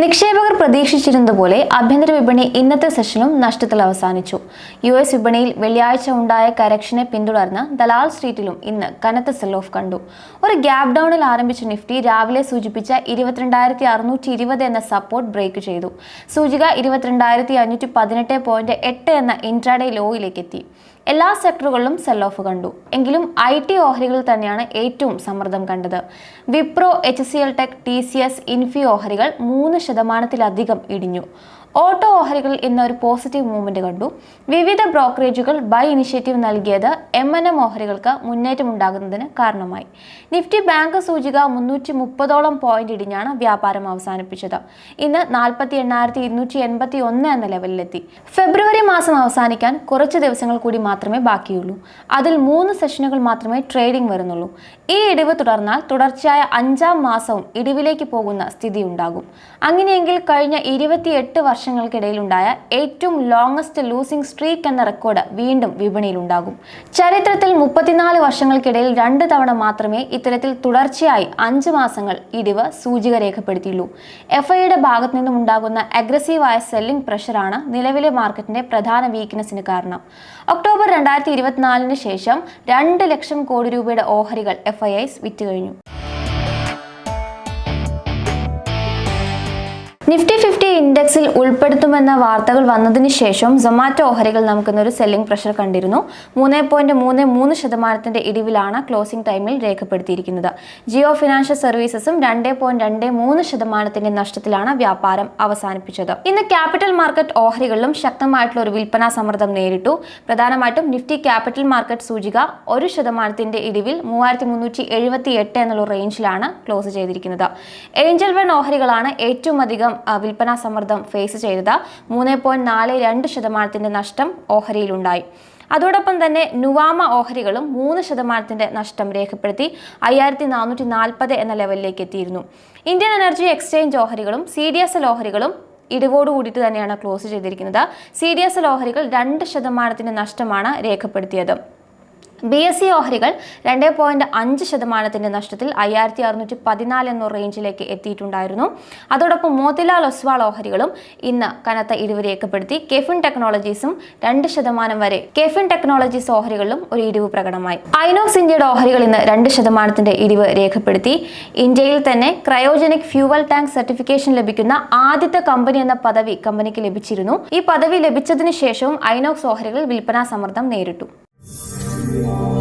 നിക്ഷേപകർ പ്രതീക്ഷിച്ചിരുന്നതുപോലെ ആഭ്യന്തര വിപണി ഇന്നത്തെ സെഷനും നഷ്ടത്തിൽ അവസാനിച്ചു. യു എസ് വിപണിയിൽ വെള്ളിയാഴ്ച ഉണ്ടായ കരക്ഷനെ പിന്തുടർന്ന് ദലാൽ സ്ട്രീറ്റിലും ഇന്ന് കനത്ത സെൽ ഓഫ് കണ്ടു. ഒരു ഗ്യാപ് ഡൗണിൽ ആരംഭിച്ച നിഫ്റ്റി രാവിലെ സൂചിപ്പിച്ച ഇരുപത്തിരണ്ടായിരത്തി അറുന്നൂറ്റി ഇരുപത് എന്ന സപ്പോർട്ട് ബ്രേക്ക് ചെയ്തു. സൂചിക ഇരുപത്തിരണ്ടായിരത്തി അഞ്ഞൂറ്റി പതിനെട്ട് പോയിന്റ് എട്ട് എന്ന ഇൻട്രാഡേ ലോയിലേക്ക് എത്തി. എല്ലാ സെക്ടറുകളിലും സെൽ ഓഫ് കണ്ടു. എങ്കിലും ഐ ടി ഓഹരികളിൽ തന്നെയാണ് ഏറ്റവും സമ്മർദ്ദം കണ്ടത്. Wipro H C L tech T C S Infy ഓഹരികൾ മൂന്ന് ശതമാനത്തിലധികം ഇടിഞ്ഞു. ഓട്ടോ ഓഹരികളിൽ ഇന്ന് ഒരു പോസിറ്റീവ് മൂവ്മെന്റ് കണ്ടു. വിവിധ ബ്രോക്കറേജുകൾ ബൈ ഇനിഷ്യേറ്റീവ് നൽകിയത് എം എൻ എം ഓഹരികൾക്ക് കാരണമായി. നിഫ്റ്റി ബാങ്ക് സൂചിക മുന്നൂറ്റി മുപ്പതോളം പോയിന്റ് ഇടിഞ്ഞാണ് വ്യാപാരം അവസാനിപ്പിച്ചത്. ഇന്ന് നാൽപ്പത്തി എണ്ണായിരത്തി ഇരുന്നൂറ്റി എൺപത്തി ഒന്ന് എന്ന ലെവലിലെത്തി. ഫെബ്രുവരി മാസം അവസാനിക്കാൻ കുറച്ച് ദിവസങ്ങൾ കൂടി മാത്രമേ ബാക്കിയുള്ളൂ. അതിൽ മൂന്ന് സെഷനുകൾ മാത്രമേ ട്രേഡിംഗ് വരുന്നുള്ളൂ. ഈ ഇടിവ് തുടർന്നാൽ തുടർച്ചയായ അഞ്ചാം മാസവും ഇടിവിലേക്ക് പോകുന്ന സ്ഥിതി ഉണ്ടാകും അങ്ങനെയെങ്കിൽ കഴിഞ്ഞ ഇരുപത്തിയെട്ട് വർഷങ്ങൾക്കിടയിലുണ്ടായ ഏറ്റവും ലോങ്ങസ്റ്റ് ലൂസിംഗ് സ്ട്രീക്ക് എന്ന റെക്കോർഡ് വീണ്ടും വിപണിയിലുണ്ടാകും. ചരിത്രത്തിൽ മുപ്പത്തിനാല് വർഷങ്ങൾക്കിടയിൽ രണ്ട് തവണ മാത്രമേ ഇത്തരത്തിൽ തുടർച്ചയായി അഞ്ച് മാസങ്ങൾ ഇടിവ് സൂചിക രേഖപ്പെടുത്തിയുള്ളൂ. എഫ് ഐയുടെ ഭാഗത്തു നിന്നും ഉണ്ടാകുന്ന അഗ്രസീവായ സെല്ലിംഗ് പ്രഷറാണ് നിലവിലെ മാർക്കറ്റിന്റെ പ്രധാന വീക്ക്നെസ്സിന് കാരണം. ഒക്ടോബർ രണ്ടായിരത്തി ഇരുപത്തിനാലിന് ശേഷം രണ്ട് ലക്ഷം കോടി രൂപയുടെ ഓഹരികൾ എഫ് ഐ ഐസ് വിറ്റുകഴിഞ്ഞു നിഫ്റ്റി ഫിഫ്റ്റി ഇൻഡെക്സിൽ ഉൾപ്പെടുത്തുമെന്ന വാർത്തകൾ വന്നതിന് ശേഷം സൊമാറ്റോ ഓഹരികൾ നമുക്കിന്നൊരു സെല്ലിംഗ് പ്രഷർ കണ്ടിരുന്നു. മൂന്ന് പോയിന്റ് മൂന്ന് മൂന്ന് ശതമാനത്തിന്റെ ഇടിവിലാണ് ക്ലോസിംഗ് ടൈമിൽ രേഖപ്പെടുത്തിയിരിക്കുന്നത്. ജിയോ ഫിനാൻഷ്യൽ സർവീസസും രണ്ട് പോയിന്റ് രണ്ട് മൂന്ന് ശതമാനത്തിന്റെ നഷ്ടത്തിലാണ് വ്യാപാരം അവസാനിപ്പിച്ചത്. ഇന്ന് ക്യാപിറ്റൽ മാർക്കറ്റ് ഓഹരികളിലും ശക്തമായിട്ടുള്ള ഒരു വിൽപ്പനാ സമ്മർദ്ദം നേരിട്ടു. പ്രധാനമായിട്ടും നിഫ്റ്റി ക്യാപിറ്റൽ മാർക്കറ്റ് സൂചിക ഒരു ശതമാനത്തിന്റെ ഇടിവിൽ മൂവായിരത്തി മുന്നൂറ്റി എഴുപത്തി എട്ട് എന്നുള്ള റേഞ്ചിലാണ് ക്ലോസ് ചെയ്തിരിക്കുന്നത്. ഏഞ്ചൽ വൺ ഓഹരികളാണ് ഏറ്റവും അധികം ആ, വിൽപ്പനാ സമ്മർദ്ദം ഫേസ് ചെയ്തത് മൂന്ന് പോയിന്റ് നാല് രണ്ട് ശതമാനത്തിന്റെ നഷ്ടം ഓഹരിയിലുണ്ടായി. അതോടൊപ്പം തന്നെ നുവാമ ഓഹരികളും മൂന്ന് ശതമാനത്തിന്റെ നഷ്ടം രേഖപ്പെടുത്തി അയ്യായിരത്തി നാനൂറ്റി നാൽപ്പത് എന്ന ലെവലിലേക്ക് എത്തിയിരുന്നു. ഇന്ത്യൻ എനർജി എക്സ്ചേഞ്ച് ഓഹരികളും സി ഡി എസ് എൽ ഓഹരികളും ഇടിവോട് കൂടിയിട്ട് തന്നെയാണ് ക്ലോസ് ചെയ്തിരിക്കുന്നത്. സി ഡി എസ് എൽ ഓഹരികൾ രണ്ട് ശതമാനത്തിന്റെ നഷ്ടമാണ് രേഖപ്പെടുത്തിയത്. ബി എസ് സി ഓഹരികൾ രണ്ട് പോയിന്റ് അഞ്ച് ശതമാനത്തിന്റെ നഷ്ടത്തിൽ അയ്യായിരത്തി അറുന്നൂറ്റി പതിനാല് എന്ന റേഞ്ചിലേക്ക് എത്തിയിട്ടുണ്ടായിരുന്നു. അതോടൊപ്പം മോത്തിലാൽ ഒസ്വാൾ ഓഹരികളും ഇന്ന് കനത്ത ഇടിവ് രേഖപ്പെടുത്തി. കെഫിൻ ടെക്നോളജീസും രണ്ട് ശതമാനം വരെ കെഫിൻ ടെക്നോളജീസ് ഓഹരികളിലും ഒരു ഇടിവ് പ്രകടമായി. ഐനോക്സ് ഇന്ത്യയുടെ ഓഹരികൾ ഇന്ന് രണ്ട് ശതമാനത്തിന്റെ ഇടിവ് രേഖപ്പെടുത്തി. ഇന്ത്യയിൽ തന്നെ ക്രയോജനിക് ഫ്യൂവൽ ടാങ്ക് സർട്ടിഫിക്കേഷൻ ലഭിക്കുന്ന ആദ്യത്തെ കമ്പനി എന്ന പദവി കമ്പനിക്ക് ലഭിച്ചിരുന്നു. ഈ പദവി ലഭിച്ചതിനു ശേഷവും ഐനോക്സ് ഓഹരികൾ വിൽപ്പനാ സമ്മർദ്ദം നേരിട്ടു. Yeah.